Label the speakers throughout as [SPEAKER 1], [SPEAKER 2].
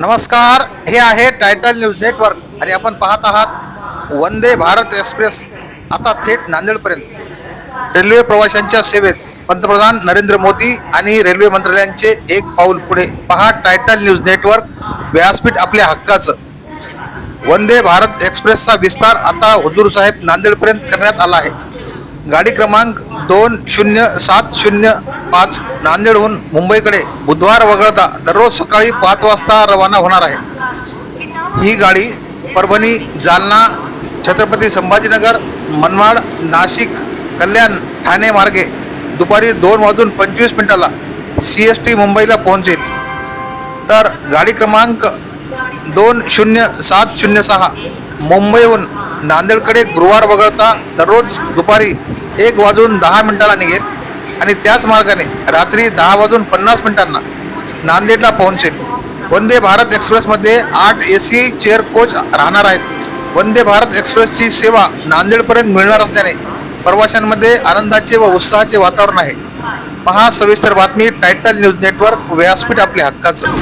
[SPEAKER 1] नमस्कार हे आहे टायटल न्यूज नेटवर्क आणि आपण पाहत आहात वंदे भारत एक्सप्रेस आता थेट नांदेडपर्यंत. रेल्वे प्रवाशांच्या सेवेत पंतप्रधान नरेंद्र मोदी आणि रेल्वे मंत्रालयांचे एक पाऊल पुढे. पहा टायटल न्यूज नेटवर्क व्यासपीठ आपल्या हक्काचं. वंदे भारत एक्सप्रेसचा विस्तार आता हुजूर साहेब नांदेडपर्यंत करण्यात आला आहे. गाडी क्रमांक दोन शून्य सात शून्य पाच नांदेडहून मुंबईकडे बुधवार वगळता दररोज सकाळी पाच वाजता रवाना होणार आहे. ही गाडी परभणी जालना छत्रपती संभाजीनगर मनमाड नाशिक कल्याण ठाणे मार्गे दुपारी दोन वाजून पंचवीस मिनिटाला सी एस टी मुंबईला पोहोचेल. तर गाडी क्रमांक दोन शून्य सात शून्य सहा मुंबईहून नांदेडकडे गुरुवार वगळता दररोज दुपारी एक वाजून दहा मिनिटाला निघेल. आणि त्याच मार्गाने रात्री दहा वाजून पन्नास मिनिटांना नांदेडला पोहोचेल. वंदे भारत एक्सप्रेसमध्ये आठ ए सी चेअर कोच राहणार आहेत. वंदे भारत एक्सप्रेसची सेवा नांदेडपर्यंत मिळणार असल्याने प्रवाशांमध्ये आनंदाचे व उत्साहाचे वातावरण आहे. पहा सविस्तर बातमी टायटल न्यूज नेटवर्क व्यासपीठ आपल्या हक्काचं.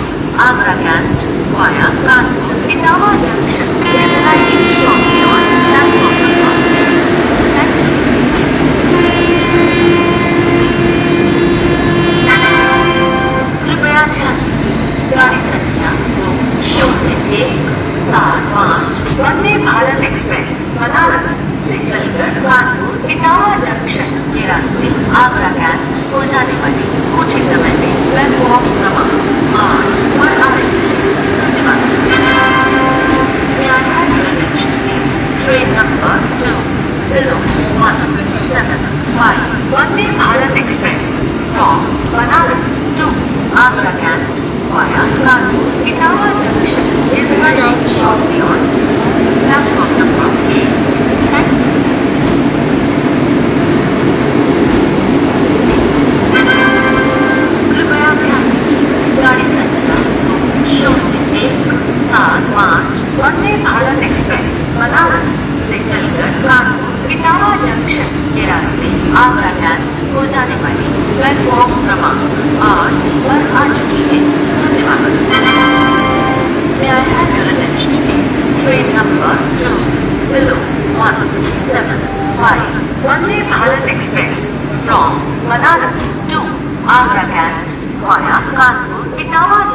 [SPEAKER 2] बनारस से चलकर कानपुर इटावा जंक्शन के रास्ते आगरा कैंट हो जाने वाली कुछ ही समय में प्लेटफॉर्म क्रमांक आठ रास्ते आगरा कैंट हो जाने वाली प्लेटफॉर्म क्रमांक आठ पर आ चुकी है धन्यवाद May I have your attention please? Train number two zero one seven five Vande Bharat Express from Banaras to Agra Kant via Kanpur Itawa